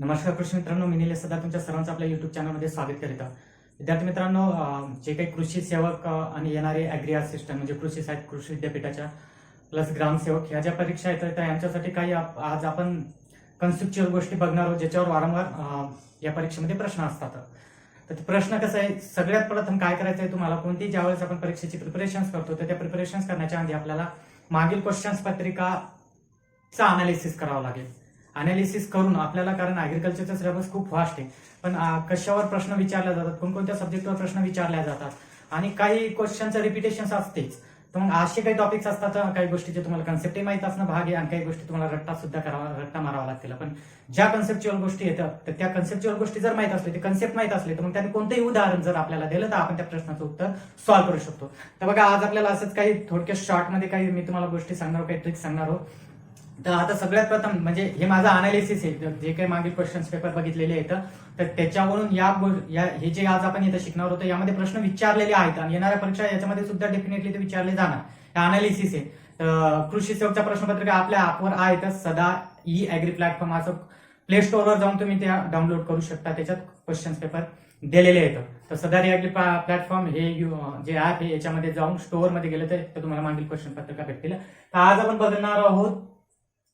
नमस्कार कृषी मित्रांनो मी निलेश सदा तुमच्या सर्वांचं आपल्या युट्यूब चॅनलमध्ये स्वागत करीत विद्यार्थी मित्रांनो जे काही कृषी सेवक आणि येणारे ॲग्री असिस्टंट म्हणजे कृषी साहेब कृषी विद्यापीठाच्या प्लस ग्रामसेवक ह्या ज्या परीक्षा येतात त्या यांच्यासाठी काही आज आपण कन्स्ट्रक्च्युअल गोष्टी बघणार आहोत ज्याच्यावर वारंवार या परीक्षेमध्ये प्रश्न असतात. तर ते प्रश्न कसं आहे सगळ्यात प्रथम काय करायचं आहे तुम्हाला कोणती ज्यावेळेस आपण परीक्षेची प्रिपरेशन्स करतो तर त्या प्रिपरेशन्स करण्याच्या आधी आपल्याला मागील क्वेश्चन्स पत्रिकाचा अनालिसिस करावं लागेल. अनालिसिस करून आपल्याला कारण अॅग्रिकल्चरचा सिलेबस खूप फास्ट आहे. पण कशावर प्रश्न विचारले जातात? कोणकोणत्या सब्जेक्टवर प्रश्न विचारले जातात? आणि काही क्वेश्चनचं रिपिटेशन असतेच. तर मग असे काही टॉपिक्स असतात काही गोष्टीचे तुम्हाला कन्सेप्टही माहीत असणं भाग आहे आणि काही गोष्टी तुम्हाला रट्टा सुद्धा करावा रट्टा मारावा लागतील. पण ज्या कन्सेप्च्युअल गोष्टी येतात तर त्या कन्सेप्च्युअल गोष्टी जर माहीत असले ते कन्सेप्ट माहीत असले तर मग त्याने कोणतंही उदाहरण जर आपल्याला दिलं तर आपण त्या प्रश्नाचं उत्तर सॉल्व्ह करू शकतो. तर बघा आज आपल्याला असंच काही थोडक्या शॉर्टमध्ये काही मी तुम्हाला गोष्टी सांगणार काही ट्रिक्स सांगणार आहोत. तर आता सगळ्यात प्रथम म्हणजे हे माझं अनालिसिस आहे. जे काही मागील क्वेश्चन पेपर बघितलेले आहेत तर त्याच्यावरून या या हे जे आज आपण इथं शिकणार होतो यामध्ये प्रश्न विचारलेले आहेत आणि येणाऱ्या परीक्षा याच्यामध्ये सुद्धा डेफिनेटली ते विचारले जाणार. हे अनालिसिस आहे. तर कृषी सेवकच्या प्रश्नपत्रिका आपल्या ॲपवर आहेत. सदा ई अॅग्री प्लॅटफॉर्म असं प्ले स्टोअरवर जाऊन तुम्ही त्या डाउनलोड करू शकता. त्याच्यात क्वेश्चन पेपर दिलेले आहेत. तर सदा रिॲग्री प्लॅटफॉर्म हे जे ऍप आहे याच्यामध्ये जाऊन स्टोअरमध्ये गेलं तर तुम्हाला मागील क्वेश्चन पत्रिका भेटतील. तर आज आपण बघणार आहोत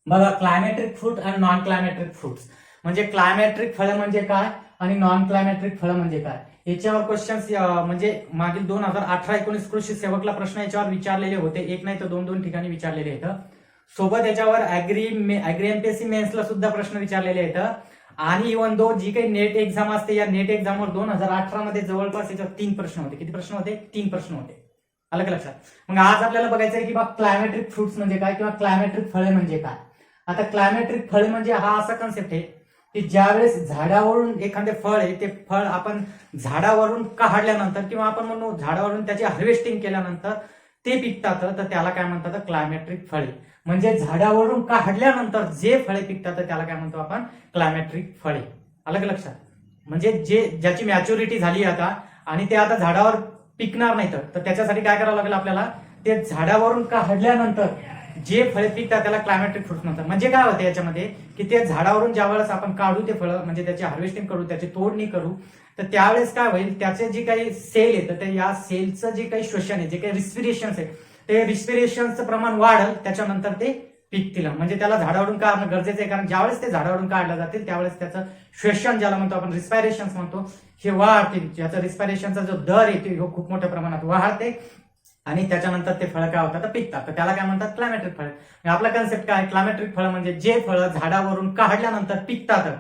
बघा क्लायमॅट्रिक फ्रूट आणि नॉन क्लायमॅट्रिक फ्रुट्स म्हणजे क्लायमॅट्रिक फळं म्हणजे काय आणि नॉन क्लायमॅट्रिक फळं म्हणजे काय? याच्यावर क्वेश्चन्स म्हणजे मागील दोन हजार अठरा एकोणीस कृषी सेवकला प्रश्न याच्यावर विचारलेले होते. एक नाही तर दोन दोन ठिकाणी विचारलेले आहेत. सोबत याच्यावर अॅग्री अॅग्री एमपीएससी मेन्सला सुद्धा प्रश्न विचारलेले आहेत. आणि इव्हन दो जी काही नेट एक्झाम असते या नेट एक्झामवर दोन हजार अठरा मध्ये जवळपास याच्यावर तीन प्रश्न होते. किती प्रश्न होते? तीन प्रश्न होते. आलं का लक्षात? मग आज आपल्याला बघायचं आहे की बा क्लायमॅट्रिक फ्रुट्स म्हणजे काय किंवा क्लायमॅट्रिक फळे म्हणजे काय? आता क्लायमॅट्रिक फळे म्हणजे हा असा कन्सेप्ट आहे की ज्यावेळेस झाडावरून एखादे फळ आहे ते फळ आपण झाडावरून काढल्यानंतर किंवा आपण म्हणू झाडावरून त्याची हार्वेस्टिंग केल्यानंतर ते पिकतात तर त्याला काय म्हणतात? क्लायमॅट्रिक फळे म्हणजे झाडावरून काढल्यानंतर जे फळे पिकतात त्याला काय म्हणतो आपण? क्लायमॅट्रिक फळे अलग लक्षात? म्हणजे जे ज्याची मॅच्युरिटी झाली आता आणि ते आता झाडावर पिकणार नाही तर त्याच्यासाठी काय करावं लागेल आपल्याला? ते झाडावरून काढल्यानंतर जे फळे पिकतात त्याला क्लायमॅटिक फ्रुट्स म्हणतात. म्हणजे काय होतं याच्यामध्ये? की ते झाडावरून ज्या वेळेस आपण काढू ते फळं म्हणजे त्याची हार्वेस्टिंग करू त्याची तोडणी करू तर त्यावेळेस काय होईल? त्याचे जे काही सेल येतं ते या सेलचं जे काही श्वसन आहे जे काही रिस्पिरेशन आहे ते रिस्पिरेशनचं प्रमाण वाढल त्याच्यानंतर ते पिकतील. म्हणजे त्याला झाडावरून काढणं गरजेचं आहे कारण ज्यावेळेस ते झाडावरून काढलं जातील त्यावेळेस त्याचं श्वसन ज्याला म्हणतो आपण रिस्पायरेशन म्हणतो हे वाढतील. याचा रिस्पायरेशनचा जो दर आहे तो खूप मोठ्या प्रमाणात वाढते. आणि त्याच्यानंतर ते फळ काय होतात? तर पिकतात. तर त्याला काय म्हणतात? क्लायमॅट्रिक फळ. म्हणजे आपला कन्सेप्ट काय? क्लायमॅट्रिक फळ म्हणजे जे फळ झाडावरून काढल्यानंतर पिकतात.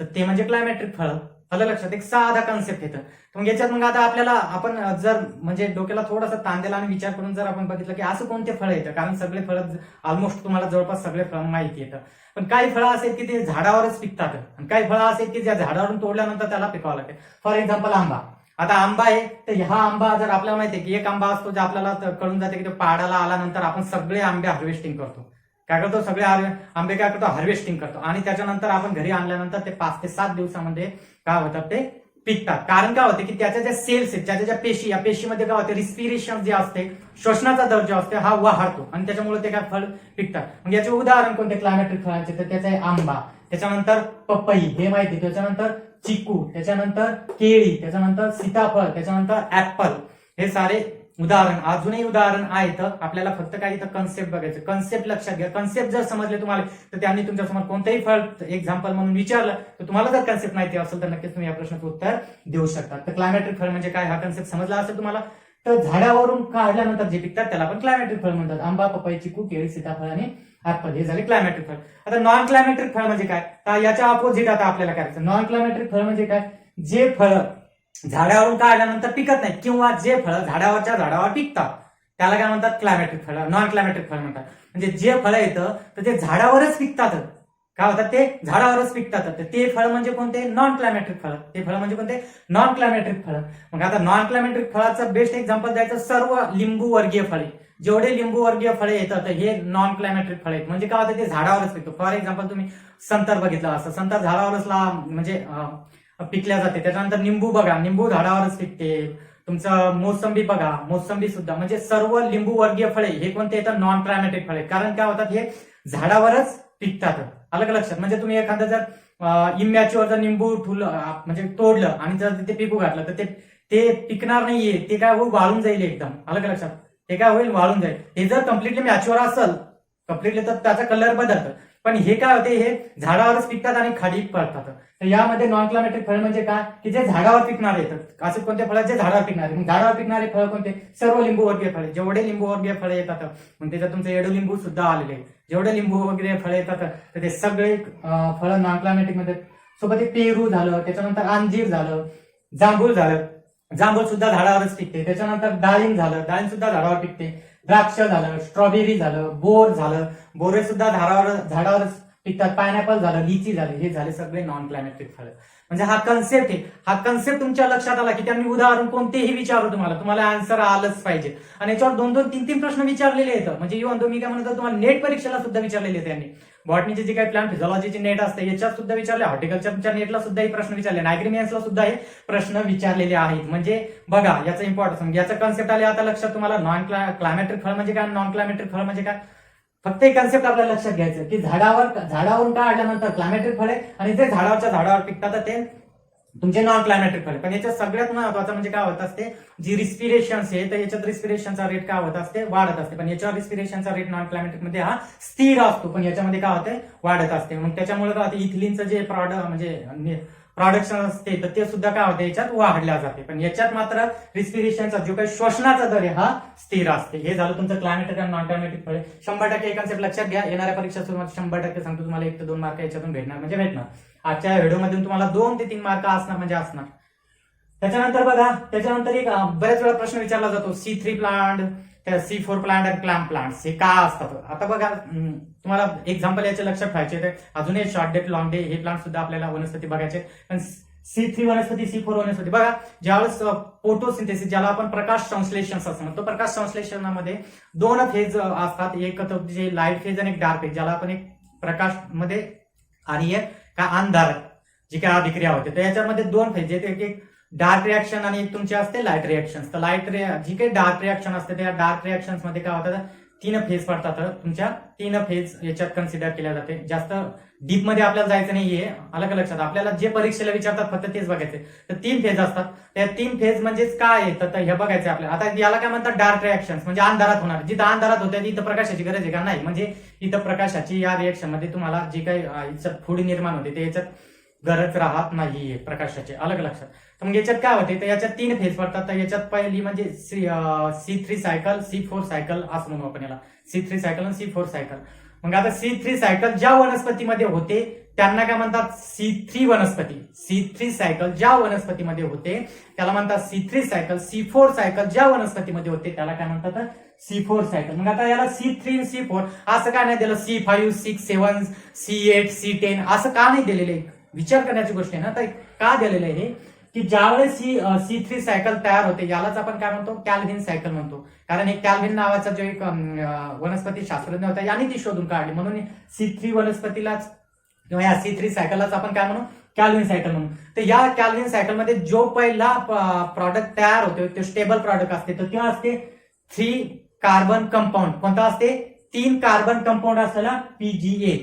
तर ते म्हणजे क्लायमॅट्रिक फळ. आलं लक्षात? एक साधा कन्सेप्ट येतं. मग याच्यात मग आता आपल्याला आपण जर म्हणजे डोक्याला थोडासा तांदेला आणि विचार करून जर आपण बघितलं की असं कोणते फळ येतं? कारण सगळे फळ ऑलमोस्ट तुम्हाला जवळपास सगळे फळ माहिती येतं. पण काही फळं असेल की ते झाडावरच पिकतात. आणि काही फळं असेल की ज्या झाडावरून तोडल्यानंतर त्याला पिकावं लागते. फॉर एक्झाम्पल आंबा. आता आंबा आहे तर हा आंबा जर आपल्याला माहिती आहे की एक आंबा असतो जे आपल्याला कळून जाते की तो पाडाला आल्यानंतर आपण सगळे आंबे हार्वेस्टिंग करतो. काय करतो? सगळे आंबे काय करतो? हार्वेस्टिंग करतो. आणि त्याच्यानंतर आपण घरी आणल्यानंतर ते पाच ते सात दिवसामध्ये काय होतात? ते पिकतात. कारण काय होते की त्याच्या ज्या सेल्स आहेत त्याच्या ज्या पेशी या पेशीमध्ये काय होते? रिस्पिरेशन जे असते श्वसनाचा दर जो असते हा वाढतो. आणि त्याच्यामुळे ते काय फळ पिकतात. म्हणजे याचे उदाहरण कोणते? क्लायमॅट्रिक फळांचे. तर त्याचा आहे आंबा. त्याच्यानंतर पपई हे माहिती त्याच्यानंतर चिकू त्याच्यानंतर केळी त्याच्यानंतर सीताफळ त्याच्यानंतर ऍपल हे सारे उदाहरण अजूनही उदाहरण आहेत. आपल्याला फक्त काही इथं कन्सेप्ट बघायचं. कन्सेप्ट लक्षात घ्या. कन्सेप्ट जर समजले तुम्हाला तर त्यांनी तुमच्यासमोर कोणतेही फळ एक्झाम्पल म्हणून विचारलं तर तुम्हाला जर कन्सेप्ट माहिती असेल तर नक्कीच तुम्ही या प्रश्नाचं उत्तर देऊ शकता. तर क्लायमॅट्रिक फळ म्हणजे काय? हा कन्सेप्ट समजला असेल तुम्हाला तर झाडावरून काढल्यानंतर जे पिकतात त्याला आपण क्लायमॅट्रिक फळ म्हणतात. आंबा पपई चिकू केळी सीताफळ आणि ऍपल हे झाले क्लायमॅट्रिक फळ आता नॉन क्लायमॅट्रिक फळ म्हणजे काय? याच्या अपोजिट आता आपल्याला करायचं. नॉन क्लायमॅट्रिक फळ म्हणजे काय? जे फळ झाडावरून काढल्यानंतर पिकत नाही किंवा जे फळ झाडावरच्या झाडावर पिकतात. त्याला काय म्हणतात? क्लायमॅट्रिक फळ नॉन क्लायमॅट्रिक फळ म्हणतात. म्हणजे जे फळ येतं तर ते झाडावरच पिकतात. काय होतात ते झाडावरच पिकतात. तर ते फळ म्हणजे कोणते? नॉन क्लायमॅट्रिक फळ. ते फळ म्हणजे कोणते? नॉन क्लायमॅट्रिक फळ. मग आता नॉन क्लायमॅट्रिक फळाचं बेस्ट एक्झाम्पल द्यायचं सर्व लिंबू वर्गीय फळे. जेवढे लिंबू वर्गीय फळे येतात हे नॉन क्लायमॅट्रिक फळे आहेत. म्हणजे काय होतं ते झाडावरच पिकतो. फॉर एक्झाम्पल तुम्ही संतर बघितलं असं संतर झाडावरच ला म्हणजे पिकल्या जाते. त्याच्यानंतर निंबू बघा. निंबू झाडावरच पिकते. तुमचं मोसंबी बघा. मोसंबी सुद्धा. म्हणजे सर्व लिंबू वर्गीय फळे हे कोणते येतात? नॉन क्लायमॅटिक फळे. कारण काय होतात हे झाडावरच पिकतात. अलग लक्षात. म्हणजे तुम्ही एखादं जर इम्याचीवर जर निंबू ठुलं म्हणजे तोडलं आणि जर ते पिकू घातलं तर ते ते पिकणार नाहीये. ते काय होईल वाळून जाईल एकदम. अलग लक्षात. हे काय होईल? वाळून जाईल. हे जर कम्प्लिटली मॅच्युअर असेल कम्प्लिटली तर त्याचा कलर बदलतं. पण हे काय होते? हे झाडावरच पिकतात आणि खाली पडतात. तर यामध्ये नॉन क्लायमॅटिक फळ म्हणजे काय? की जे झाडावर पिकणारे येतात. असे कोणते फळ? जे झाडावर पिकणारे. मग झाडावर पिकणारे फळ कोणते? सर्व लिंबू वर्गीय फळे. जेवढे लिंबू वर्गीय फळे येतात म्हणजे मग त्याच्यात तुमचे एडू लिंबू सुद्धा आलेले जेवढे लिंबू वगैरे फळे येतात तर ते सगळे फळ नॉन क्लायमॅटिकमध्ये सोबत पेरू झालं त्याच्यानंतर अंजीर झालं जांभूळ झालं. जांभूळ सुद्धा झाडावरच पिकते त्याच्यानंतर डाळिंब झालं डाळिंब सुद्धा झाडावर पिकते द्राक्ष झालं स्ट्रॉबेरी झालं बोर झालं. बोरे सुद्धा झाडावर झाडावरच पिकतात पायनॅपल झालं लिची झालं हे झाले सगळे नॉन क्लायमॅटिक फळ. म्हणजे हा कन्सेप्ट आहे. हा कन्सेप्ट तुमच्या लक्षात आला की त्यांनी उदाहरण कोणतेही विचारू तुम्हाला. तुम्हाला आन्सर आलंच पाहिजे. आणि याच्यावर दोन दोन तीन तीन प्रश्न विचारलेले आहेत. म्हणजे इव्हन तुम्ही काय म्हणतो तुम्हाला नेट परीक्षेला सुद्धा विचारलेले आहेत त्यांनी. बॉटनीचे जे काही प्लॅन फिझॉलॉजीचे नेट असते याच्यात सुद्धा विचारले. हॉर्टिकल्चरच्या नेटला सुद्धा हे प्रश्न विचारले. नायग्रिमियन्सला सुद्धा हे प्रश्न विचारलेले आहेत. म्हणजे बघा याचा इम्पॉर्टन्स याचा कन्सेप्ट आले आता लक्षात तुम्हाला नॉन क्लायमेट्रिक फळ म्हणजे काय? नॉन क्लायमेट्रिक फळ म्हणजे काय? फक्त एक कन्सेप्ट आपल्याला लक्षात घ्यायचं की झाडावर झाडावरून काढल्यानंतर क्लायमॅट्रिक फळे आणि जे झाडावरच्या झाडावर पिकतात ते तुमचे नॉन क्लायमॅटिक फळे पण याच्यात सगळ्यात महत्वाचं म्हणजे काय होत असते? जी रिस्पिरेशन आहे तर याच्यात रिस्पिरेशनचा रेट काय होत असते? वाढत असते. पण याच्यावर रिस्पिरेशनचा रेट नॉन क्लायमॅटिकमध्ये हा स्थिर असतो. पण याच्यामध्ये काय होते वाढत असते. मग त्याच्यामुळे काय होतं? इथिलिनचं जे प्रॉडक्ट म्हणजे प्रॉडक्शन असते तर ते सुद्धा काय होते? याच्यात वाढल्या जाते. पण याच्यात मात्र रिस्पिरेशनचा जो काही श्वसनाचा दर आहे हा स्थिर असते. हे झालं तुमचं क्लायमॅटिक आणि नॉन क्लायमॅटिक फळे शंभर टक्के कन्सेप्ट लक्षात घ्या. येणाऱ्या परीक्षा सुरुवात शंभर टक्के सांगतो. तुम्हाला एक ते दोन मार्क याच्यातून भेटणार. म्हणजे भेटणार. आजच्या व्हिडिओमध्ये तुम्हाला दोन ते तीन मार्क असणार म्हणजे असणार. त्याच्यानंतर बघा त्याच्यानंतर एक बऱ्याच वेळा प्रश्न विचारला जातो. C three plant C four plant आणि क्लॅम्प प्लांट हे का असतात? आता बघा तुम्हाला एक्झाम्पल याचे लक्षात ठेवायचे अजूनही अजून एक शॉर्ट डेट लॉंग डे हे प्लांट सुद्धा आपल्याला वनस्पती बघायचे पण सी थ्री वनस्पती सी फोर वनस्पती. बघा ज्यावेळेस फोटोसिंथेसिस ज्याला आपण प्रकाश संश्लेषण असं म्हणतो प्रकाश संश्लेषणामध्ये दोन फेज असतात. एक जे लाइट फेज आणि एक डार्क फेज ज्याला आपण एक प्रकाशमध्ये आणि एक का अंधार जी काय अभिक्रिया होते? तर याच्यामध्ये दोन फेज येते एक डार्क रिॲक्शन आणि एक असते लाइट रिॲक्शन तर लाइट जी काही डार्क रिॲक्शन असते त्या डार्क रिॲक्शनमध्ये काय होतात? तीन फेज पडतात. तुमच्या तीन फेज याच्यात कन्सिडर केल्या जाते. जास्त डीपमध्ये आपल्याला जायचं नाहीये. आलं का लक्षात? आपल्याला जे परीक्षेला विचारतात फक्त तेच बघायचे. तर तीन फेज असतात. त्या तीन फेज म्हणजेच काय येतं तर हे बघायचं आपल्याला. आता याला काय म्हणतात? डार्क रिॲक्शन म्हणजे अंधारात होणार. जिथं अंधारात होत्या तिथं प्रकाशाची गरज आहे का? नाही. म्हणजे इथं प्रकाशाची या रिॲक्शनमध्ये तुम्हाला जे काही याच्यात फूड निर्माण होते ते याच्यात गरज राहत नाहीये प्रकाशाचे. अलग लक्षात? तर मग याच्यात काय होते? तर याच्यात तीन फेज पडतात. तर याच्यात पहिली म्हणजे C three cycle C four cycle असं म्हणू आपण याला. सी थ्री सायकल आणि सी फोर सायकल मग आता सी थ्री सायकल ज्या वनस्पतीमध्ये होते त्यांना काय म्हणतात? सी थ्री वनस्पती. सी थ्री सायकल ज्या वनस्पतीमध्ये होते त्याला म्हणतात C three cycle. C four cycle ज्या वनस्पतीमध्ये होते त्याला काय म्हणतात? C four cycle. मग आता याला सी थ्री सी फोर असं काय नाही दिलं? C five six seven C eight C ten असं का नाही दिलेले? विचार करण्याची गोष्ट आहे ना तर का दिलेलं आहे हे? की ज्यावेळेस ही सी थ्री सायकल तयार होते यालाच आपण काय म्हणतो? कॅल्व्हिन सायकल म्हणतो. कारण हे कॅल्व्हिन नावाचा जो एक वनस्पती शास्त्रज्ञ होता याने ती शोधून काढली. म्हणून सी थ्री वनस्पतीलाच किंवा या सी थ्री सायकललाच आपण काय म्हणू? कॅल्व्हिन सायकल म्हणू. तर या कॅल्व्हिन सायकलमध्ये जो पहिला प्रॉडक्ट तयार होतो ते स्टेबल प्रॉडक्ट असते तर किंवा असते थ्री कार्बन कंपाऊंड कोणता असते? तीन कार्बन कंपाऊंड असलेला पीजीए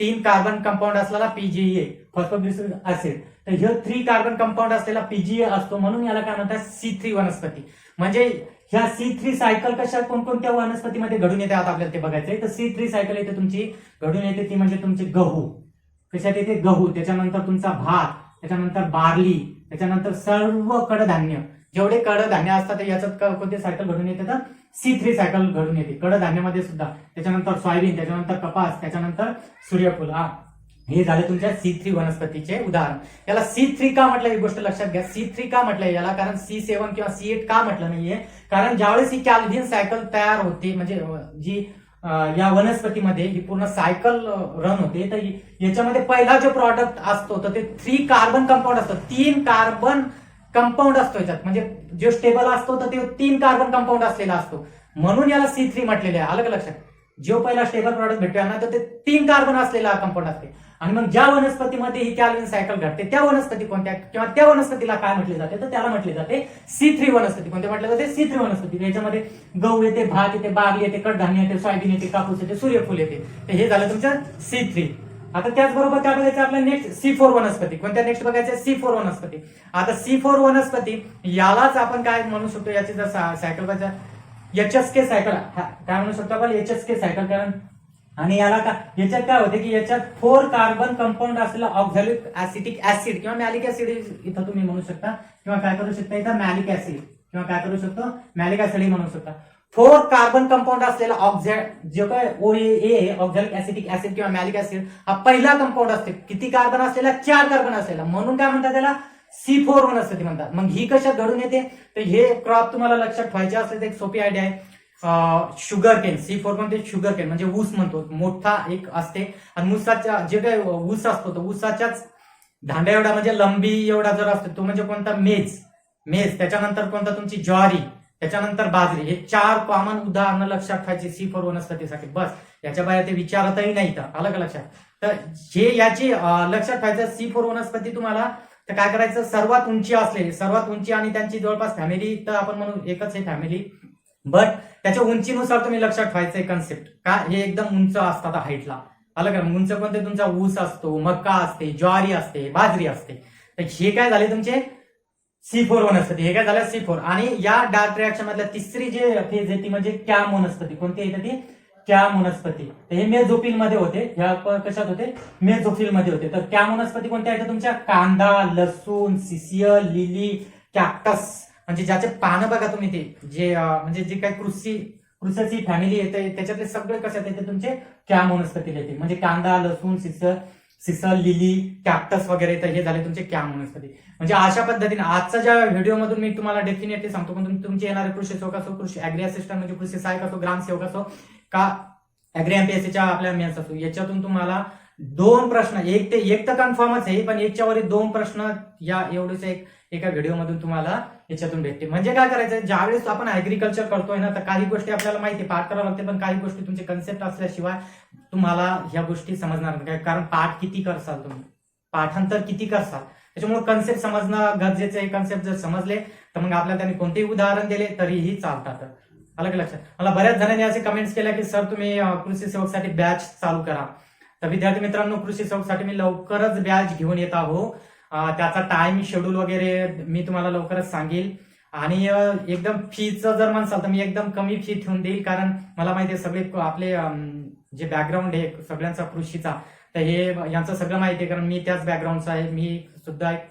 तीन कार्बन कंपाऊंड असलेला पीजीए फॉस्फोग्लिसरीन असेल तर हे थ्री कार्बन कंपाऊंड असलेला पीजीए असतो म्हणून याला काय म्हणतात सी थ्री वनस्पती. म्हणजे ह्या सी थ्री सायकल कशा कोणकोणत्या वनस्पतीमध्ये घडून येते आता आपल्याला ते बघायचंय? तर सी थ्री सायकल येते तुमची घडून येते ती म्हणजे तुमची गहू. कशात येते? गहू. त्याच्यानंतर तुमचा भात त्याच्यानंतर बार्ली त्याच्यानंतर सर्व कडधान्य. जेवढे कडधान्य असतात याच्यात कोणते सायकल घडून येते तर सी थ्री सायकल घडून येते. कडधान्यामध्ये सुद्धा. त्याच्यानंतर सोयाबीन त्याच्यानंतर कपास त्याच्यानंतर सूर्यफूल. हा. हे झाले तुमच्या सी थ्री वनस्पतीचे उदाहरण. याला सी थ्री का म्हटलं? ही गोष्ट लक्षात घ्या. सी थ्री का म्हटलं? याला कारण सी सेव्हन किंवा सी एट का म्हटलं नाहीये? कारण ज्यावेळेस ही कॅल्व्हिन सायकल तयार होते म्हणजे जी या वनस्पतीमध्ये ही पूर्ण सायकल रन होते तर याच्यामध्ये पहिला जो प्रॉडक्ट असतो तर ते थ्री कार्बन कंपाऊंड असतं. तीन कार्बन कंपाऊंड असतो याच्यात. म्हणजे जो स्टेबल असतो तर ते तीन कार्बन कंपाऊंड असलेला असतो. म्हणून याला सी थ्री म्हटलेले आहे. आलं का लक्षात? जेव्हा पहिला स्टेबल प्रॉडक्ट भेटतोय ना तर ते तीन कार्बन असलेला कंपाऊंड असते. आणि मग ज्या वनस्पतीमध्ये ही कॅलविन सायकल घडते त्या वनस्पती कोणत्या किंवा त्या वनस्पतीला काय म्हटले जाते तर त्याला म्हटले जाते सी थ्री वनस्पती. कोणते म्हटले जाते? सी थ्री वनस्पती. याच्यामध्ये गहू येते भात येते बागली येते कडधान्य येते सोयाबीन येते कापूस येते सूर्यफूल येते. तर हे झालं तुमचं सी थ्री आता त्याचबरोबर काय बघायचं आपल्याला नेक्स्ट सी फोर वनस्पती. कोणत्या नेक्स्ट बघायचं? सी फोर वनस्पती. आता सी फोर वनस्पती यालाच आपण काय म्हणू शकतो याची जर सायकल बघायचं एच एस के सायकल काय म्हणू शकतो आपण? एच एस के सायकल कारण आणि याला का याच्यात काय होते की याच्यात फोर कार्बन कंपाऊंड असलेला ऑक्झॅलिक ऍसिटिक ऍसिड किंवा मॅलिक ऍसिड इथं तुम्ही म्हणू शकता. किंवा काय करू शकता इथं? मॅलिक ऍसिड किंवा काय करू शकतो? मॅलिक ऍसिड म्हणू शकता. फोर कार्बन कंपाऊंड असलेला ऑक्झॅ जे काय O A oxalic acetic acid किंवा मॅलिक ऍसिड हा पहिला कंपाऊंड असते. किती कार्बन असलेला? चार कार्बन असलेला. म्हणून काय म्हणतात त्याला? सी फोर वनस्पती म्हणतात. मग ही कशात घडून येते? तर हे क्रॉप तुम्हाला लक्षात ठेवायचे असले तर एक सोपी आयडिया आहे. शुगर केन सी फोर म्हणते शुगर केन म्हणजे ऊस म्हणतो. मोठा एक असते. आणि ऊसाच्या जे काही ऊस असतो तो ऊसाच्याच धांड्या एवढा म्हणजे लंबी एवढा जर असतो तो म्हणजे कोणता? मेज. मेज. त्याच्यानंतर कोणता? तुमची ज्वारी. त्याच्यानंतर बाजरी. हे चार कॉमन उदाहरणं लक्षात ठेवायची. सी फोर वनस्पतीसाठी. बस. याच्या बाहेर ते विचारतही नाही तर आलं का लक्षात? तर हे याची लक्षात ठेवायचं. सी फोर वनस्पती तुम्हाला तर काय करायचं? सर्वात उंची असलेली सर्वात उंची आणि त्यांची जवळपास फॅमिली तर आपण म्हणू एकच आहे फॅमिली बट त्याच्या उंचीनुसार तुम्ही लक्षात ठेवायचं कन्सेप्ट का? हे एकदम उंच असतात हाईटला आलं का? उंच कोणते? तुमचा ऊस असतो मक्का असते ज्वारी असते बाजरी असते. तर हे काय झाले तुमचे? सी फोर वनस्पती. हे काय झालं? सी फोर आणि या डार्क रिॲक्शन मधल्या तिसरी जे फेज आहे ती म्हणजे कॅम वनस्पती कोणती येते ती? कॅम वनस्पती हे मेझोफिलमध्ये होते. ह्या कशात होते? मेझोफिलमध्ये होते. तर कॅम वनस्पती कोणत्या आहेत तुमच्या? कांदा लसूण सिसियल लिली कॅक्टस. म्हणजे ज्याचे पानं बघा तुम्ही ते. जे म्हणजे जे काही कृषी कृषीची फॅमिली येते त्याच्यातले सगळे कशात येते तुमचे कॅम वनस्पती येते म्हणजे कांदा लसूण सिसळ सिसल लिली कॅक्टस वगैरे तर हे झाले तुमचे कॅम वनस्पती म्हणजे अशा पद्धतीने आजच्या ज्या व्हिडिओमधून मी तुम्हाला डेफिनेटली सांगतो पण तुमचे येणारे कृषी सेवक असो कृषी अॅग्री असिस्टंट म्हणजे कृषी सहाय्यक असो ग्रामसेवक असो का अॅग्री एमपीएससीच्या आपल्या मेन्स असो? याच्यातून तुम्हाला दोन प्रश्न एक ते एक तर कन्फर्मच आहे पण याच्यावरील दोन प्रश्न या एवढेच एक एका व्हिडिओमधून तुम्हाला याच्यातून भेटते म्हणजे काय करायचं ज्यावेळेस आपण ऍग्रिकल्चर करतोय ना तर काही गोष्टी आपल्याला माहिती पाठ करावं लागते पण काही गोष्टी तुमचे कन्सेप्ट असल्याशिवाय तुम्हाला ह्या गोष्टी समजणार नाही. कारण पाठ किती करसाल तुम्ही? पाठांतर किती करसाल? त्याच्यामुळे कन्सेप्ट समजणं गरजेचं आहे. कन्सेप्ट जर समजले तर मग आपल्याला त्यांनी कोणतेही उदाहरण दिले तरीही चालतात. आलं की लक्षात? मला बऱ्याच जणांनी असे कमेंट्स केल्या की सर तुम्ही कृषी सेवकसाठी बॅच चालू करा. तर विद्यार्थी मित्रांनो कृषी सेवकसाठी मी लवकरच बॅच घेऊन येत आहो. त्याचा टाइम शेड्यूल वगैरे मी तुम्हाला लवकरच सांगेल. आणि एकदम फीचं जर म्हणसाल तर मी एकदम कमी फी ठेवून देईल. कारण मला माहिती आहे सगळे आपले जे बॅकग्राऊंड आहे सगळ्यांचा कृषीचा तर हे यांचं सगळं माहिती आहे. कारण मी त्याच बॅकग्राऊंडचा आहे. मी सुद्धा एक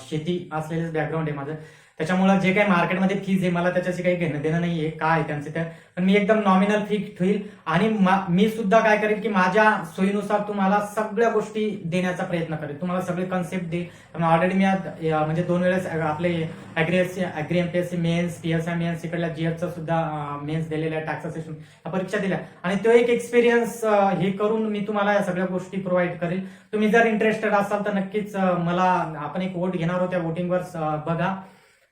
शेती असलेलेच बॅकग्राऊंड आहे माझं. त्याच्यामुळे जे काही मार्केटमध्ये फीज आहे मला त्याच्याशी काही घेणं देणं नाहीये काय आहे त्यांचे त्या पण मी एकदम नॉमिनल फी ठेवील आणि मी सुद्धा काय करेल की माझ्या सोयीनुसार तुम्हाला सगळ्या गोष्टी देण्याचा प्रयत्न करेल. तुम्हाला सगळे कन्सेप्ट देईल. ऑलरेडी मी म्हणजे दोन वेळेस आपले agri agri MPSC mains PSI mains इकडल्या जीएसचा सुद्धा मेन्स दिलेल्या टॅक्स असिस्टंट या परीक्षा दिल्या. आणि तो एक एक्सपिरियन्स हे करून मी तुम्हाला या सगळ्या गोष्टी प्रोव्हाइड करेल. तुम्ही जर इंटरेस्टेड असाल तर नक्कीच मला आपण एक वोट घेणार होत्या त्या वोटिंगवर बघा.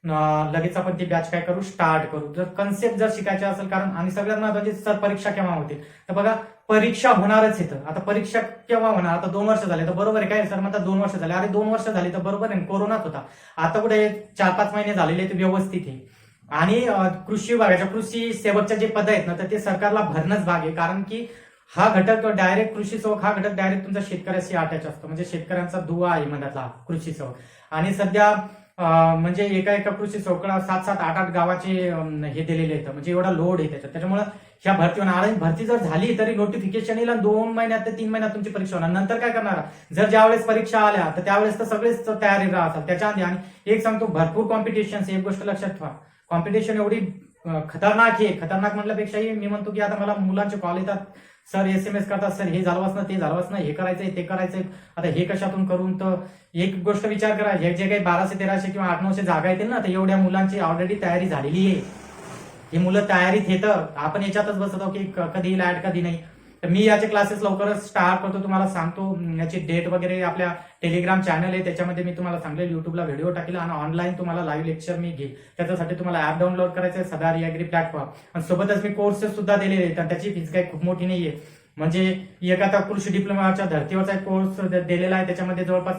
लगेच आपण ती बॅच काय करू? स्टार्ट करू. जर कन्सेप्ट जर शिकायचे असेल कारण आणि सगळ्यात महत्त्वाचे सर परीक्षा केव्हा होतील? तर बघा परीक्षा होणारच इथं. आता परीक्षा केव्हा होणार? आता दोन वर्ष झाले तर बरोबर आहे. काय सर म्हणतात? दोन वर्ष झाले. अरे दोन वर्ष झाली तर बरोबर आहे. कोरोनाच होता. आता कुठे चार पाच महिने झालेले ते व्यवस्थित आहे. आणि कृषी विभागाच्या कृषी सेवकच्या जे पद आहेत ना तर ते सरकारला भरणंच भाग आहे. कारण की हा घटक डायरेक्ट कृषी सेवक हा घटक डायरेक्ट तुमचा शेतकऱ्याशी अटॅच असतो. म्हणजे शेतकऱ्यांचा दुवा आहे मनातला कृषी सेवक. आणि सध्या म्हणजे एका एका कृषी चौकडा सात सात आठ आठ गावाचे हे दिलेले आहेत. म्हणजे एवढा लोड आहे त्याच्यात. त्याच्यामुळे ह्या भरती होणार. आणि भरती जर झाली तरी नोटिफिकेशन येईल दोन महिन्यात ते तीन महिन्यात तुमची परीक्षा होणार. नंतर काय करणार? जर ज्यावेळेस परीक्षा आल्या तर त्यावेळेस तर सगळेच तयारी राहतात. त्याच्या आधी आणि एक सांगतो भरपूर कॉम्पिटिशन एक गोष्ट लक्षात ठेवा. कॉम्पिटिशन एवढी खतरनाक आहे. खतरनाक म्हटल्यापेक्षाही मी म्हणतो की आता मला मुलांचे कॉल येतात. सर एस एम एस करतात. सर हे झालं ना ते झालं ना हे करायचंय ते करायचंय. आता हे कशातून करून तर एक गोष्ट विचार करा. हे जे काही बाराशे तेराशे किंवा आठ नऊशे जागा येतील ना तर एवढ्या मुलांची ऑलरेडी तयारी झालेली आहे. ही मुलं तयारीत येतं आपण याच्यातच बसत आहोत की क- कधी येईल ऍड कधी नाही. तर मी याचे क्लासेस लवकरच स्टार्ट करतो. तुम्हाला सांगतो याची डेट वगैरे आपल्या टेलिग्राम चॅनल आहे. त्याच्यामध्ये मी तुम्हाला सांगेल युट्यूबला व्हिडिओ टाकेल आणि ऑनलाईन तुम्हाला लाईव्ह लेक्चर मी घेईल. त्याच्यासाठी तुम्हाला ऍप डाउनलोड करायचं आहे सदा रियाग्री प्लॅटफॉर्म आणि सोबतच मी कोर्सेस सुद्धा दिलेले आहेत आणि त्याची फीज काही खूप मोठी नाहीये. म्हणजे एक आता कृषी डिप्लोमाच्या धर्तीवरचा एक कोर्स दिलेला आहे. त्याच्यामध्ये जवळपास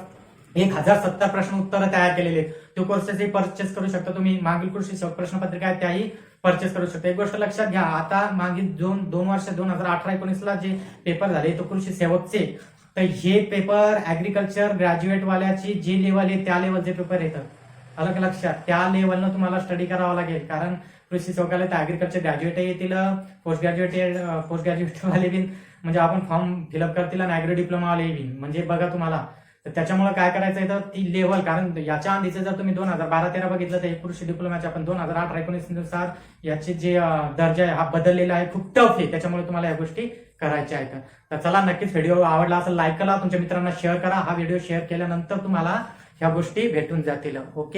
एक हजार सत्तर प्रश्न उत्तरं तयार केलेले आहेत. तो कोर्सेसही परचेस करू शकता तुम्ही. मागील कृषी प्रश्नपत्रिका आहेत त्याही परचेस करू शकता. एक गोष्ट लक्षात घ्या आता मागील दोन दोन वर्ष दोन हजार अठरा एकोणीसला जे पेपर झाले तो कृषी सेवकचे तर हे पेपर ऍग्रिकल्चर ग्रॅज्युएटवाल्याची जी लेवल आहे त्या लेवलचे पेपर येतात. अलग लक्षात त्या लेवलनं तुम्हाला स्टडी करावं लागेल. कारण कृषी सेवकाला तर ऍग्रिकल्चर ग्रॅज्युएट येतील पोस्ट ग्रॅज्युएट पोस्ट ग्रॅज्युएटवाले बिन म्हणजे आपण फॉर्म फिलअप करतील आणि ऍग्रो डिप्लोमावाले बिन म्हणजे बघा तुम्हाला तर त्याच्यामुळे काय करायचं आहे तर ती लेवल कारण याच्या आधीचं जर तुम्ही दोन हजार बारा तेरा बघितलं तर पुरुष डिप्लोमाच्या आपण दोन हजार अठरा एकोणीसनुसार याचे जे दर्जा आहे हा बदललेला आहे. खूप टफ आहे. त्याच्यामुळे तुम्हाला या गोष्टी करायच्या आहेत. तर चला नक्कीच व्हिडिओ आवडला असेल लाईक करा. तुमच्या मित्रांना शेअर करा. हा व्हिडिओ शेअर केल्यानंतर तुम्हाला ह्या गोष्टी भेटून जातील. ओके